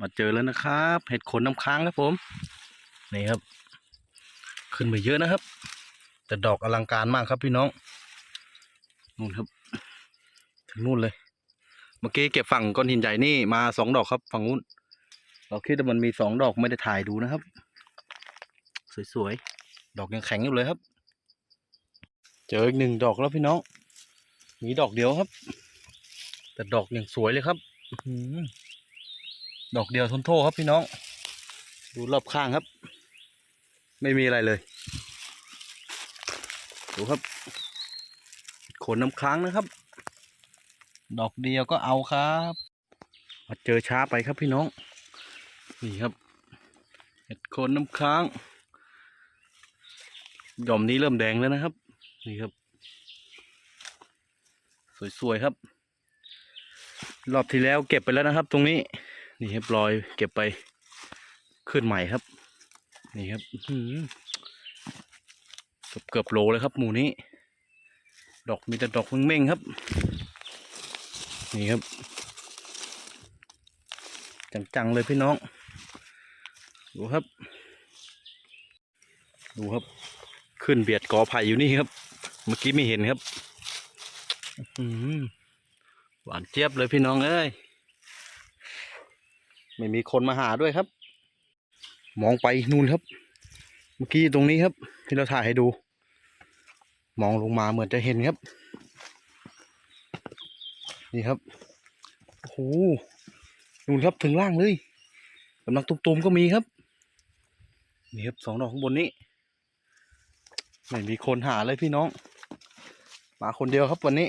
มาเจอแล้วนะครับ เห็ดขนน้ำค้างครับผม นี่ครับ ขึ้นมาเยอะนะครับ แต่ดอกอลังการมากครับพี่น้อง นู่นครับ ถึงนู่นเลย เมื่อกี้เก็บฝั่งก้อนหินใหญ่นี่มาสองดอกครับฝั่งนู้น เราคิดว่ามันมีสองดอกไม่ได้ถ่ายดูนะครับ สวยๆ ดอกยังแข็งอยู่เลยครับ เจออีกหนึ่งดอกแล้วพี่น้อง มีดอกเดียวครับ แต่ดอกยังสวยเลยครับอื ดอกเดียวทนโทษครับพี่น้อง ดูรอบข้างครับ ไม่มีอะไรเลย ดูครับขนน้ำค้างนะครับ ดอกเดียวก็เอาครับมาเจอช้าไปครับพี่น้อง นี่ครับเห็ดโคนน้ำค้างหย่อมนี้เริ่มแดงแล้วนะครับ นี่ครับ สวยๆครับ รอบที่แล้วเก็บไปแล้วนะครับ ตรงนี้ นี่ครับรอยเก็บไปขึ้นใหม่ครับ นี่ครับเกือบเกือบโลเลยครับ หมู่นี้ ดอกมีแต่ดอกเม่งๆครับ นี่ครับ จังๆเลยพี่น้อง ดูครับ ดูครับ ขึ้นเบียดกอไผ่อยู่นี่ครับ เมื่อกี้ไม่เห็นครับอื้อหือหวานเจี๊ยบเลยพี่น้องเอ้ย ไม่มีคนมาหาด้วยครับ มองไปนู่นครับ เมื่อกี้ตรงนี้ครับ ที่เราถ่ายให้ดู มองลงมาเหมือนจะเห็นครับ นี่ครับโอ้โหนู่นครับถึงล่างเลยกำลังตุ่มๆก็มีครับ นี่ครับสองดอกข้างบนนี้ไม่มีคนหาเลยพี่น้อง มาคนเดียวครับวันนี้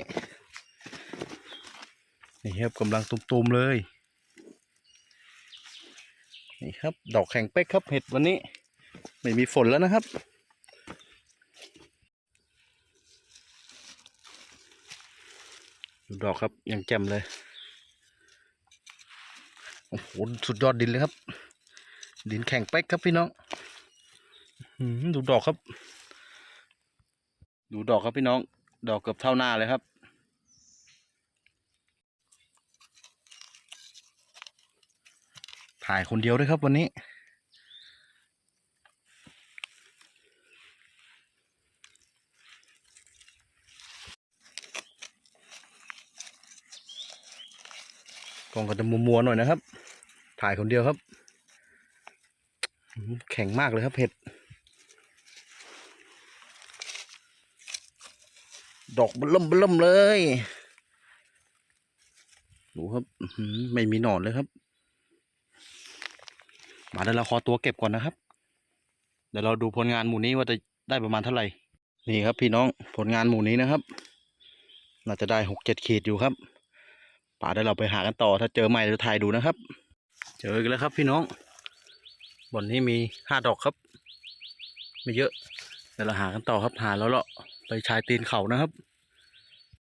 นี่ครับกำลังตุ่มๆเลย นี่ครับ ดอกแข็งเป๊กครับเห็ดวันนี้ ไม่มีฝนแล้วนะครับดูดอกครับยังแจ่มเลย โอ้โห สุดยอดดินเลยครับ ดินแข็งเป๊กครับพี่น้องดูดอกครับ ดูดอกครับพี่น้อง ดอกเกือบเท่าหน้าเลยครับ ถ่ายคนเดียวด้วยครับวันนี้ กล้องก็จะมัวๆหน่อยนะครับ ถ่ายคนเดียวครับ แข็งมากเลยครับเห็ด ดอกบล่มบล่มเลย ดูครับ ไม่มีหนอนเลยครับ มาเดี๋ยวเราขอตัวเก็บก่อนนะครับ เดี๋ยวเราดูผลงานหมู่นี้ว่าจะได้ประมาณเท่าไหร่ นี่ครับพี่น้องผลงานหมู่นี้นะครับ น่าจะได้หกเจ็ดขีดอยู่ครับป่าเดี๋ยวเราไปหากันต่อถ้าเจอใหม่เราถ่ายดูนะครับ เจอกันแล้วครับพี่น้องบนนี้มีห้าดอกครับ ไม่เยอะเดี๋ยวเราหากันต่อครับหาแล้วเลาะไปชายตีนเขานะครับ